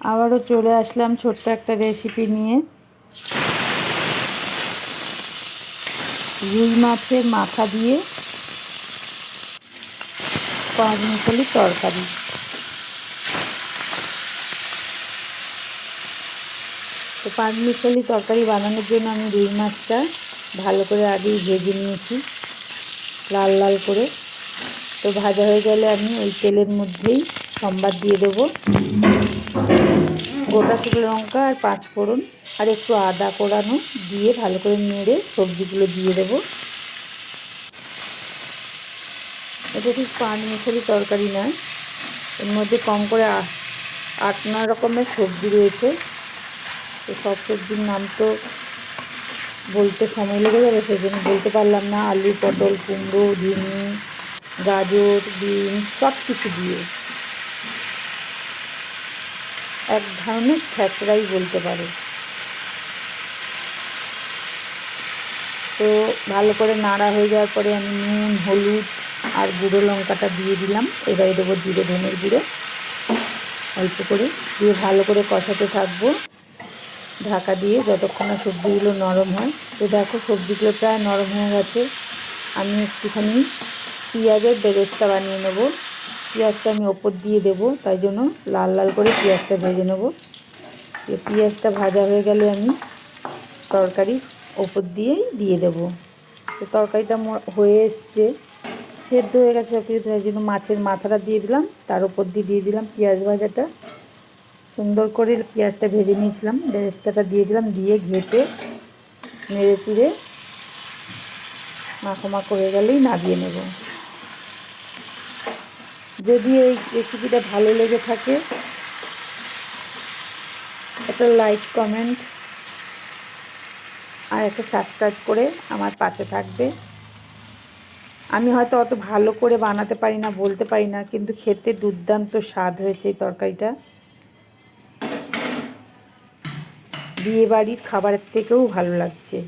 আবারও চলে আসলাম ছোট্ট একটা রেসিপি নিয়ে। রুই মাছের মাথা দিয়ে পাঁচ মিশালি তরকারি। তো পাঁচ মিশালি তরকারি বানানোর জন্য আমি রুই মাছটা ভালো করে আগেই ভেজে নিয়েছি, লাল লাল করে। তো ভাজা হয়ে গেলে আমি ওই তেলের মধ্যেই সম্বাদ দিয়ে দেবো। গোটা শুকনো লঙ্কা আর পাঁচ ফোড়ন আর একটু আদা কোড়ানো দিয়ে ভালো করে নেড়ে সবজিগুলো দিয়ে দেবো। এটা ঠিক পাঁচ মিশালি তরকারি নয়, এর মধ্যে কম করে আট নয় রকমের সবজি রয়েছে। তো সব সবজির নাম তো বলতে সময় লেগে যাবে সেই জন্য বলতে পারলাম না। আলু, পটল, কুমড়ো, ঝিঙে, গাজর, বিনস সব কিছু দিয়ে। এক ধরনের ছ্যাঁচড়াই বলতে পারে। তো ভালো করে নাড়া হয়ে যাওয়ার পরে আমি নুন, হলুদ আর গুঁড়ো লঙ্কাটা দিয়ে দিলাম। এবারে দেবো জিরে ধনের গুঁড়ো। অল্প করে দিয়ে ভালো করে কষাতে থাকব। ঢাকা দিয়ে যতক্ষণ না সবজিগুলো নরম হয়। তো দেখো সবজিগুলো প্রায় নরম হয়ে গেছে। আমি একটুখানি পেঁয়াজের বেরেস্তা বানিয়ে নেব। পেঁয়াজটা আমি ওপর দিয়ে দেবো, তাই জন্য লাল লাল করে পেঁয়াজটা ভেজে নেব। পেঁয়াজটা ভাজা হয়ে গেলে আমি তরকারি ওপর দিয়েই দিয়ে দেবো। তো তরকারিটা হয়ে এসছে, সেদ্ধ হয়ে গেছে সব কিছু তাই জন্য মাছের মাথাটা দিয়ে দিলাম, তার উপর দিয়ে দিয়ে দিলাম পেঁয়াজ ভাজাটা। সুন্দর করে পেঁয়াজটা ভেজে নিয়েছিলাম বেরেস্তাটা দিয়ে দিলাম, দিয়ে ঘেটে নেড়ে চিড়ে মাখো মাখো হয়ে গেলেই নামিয়ে নেব। যদি এই রেসিপিটা ভালো লেগে থাকে, একটা লাইক কমেন্ট আর একটা সাবস্ক্রাইব করে আমার পাশে থাকবে। আমি হয়তো অত ভালো করে বানাতে পারি না, বলতে পারি না, কিন্তু খেতে দুর্দান্ত স্বাদ হয়েছে এই তরকারিটা। বিয়ে বাড়ির খাবারের থেকেও ভালো লাগছে।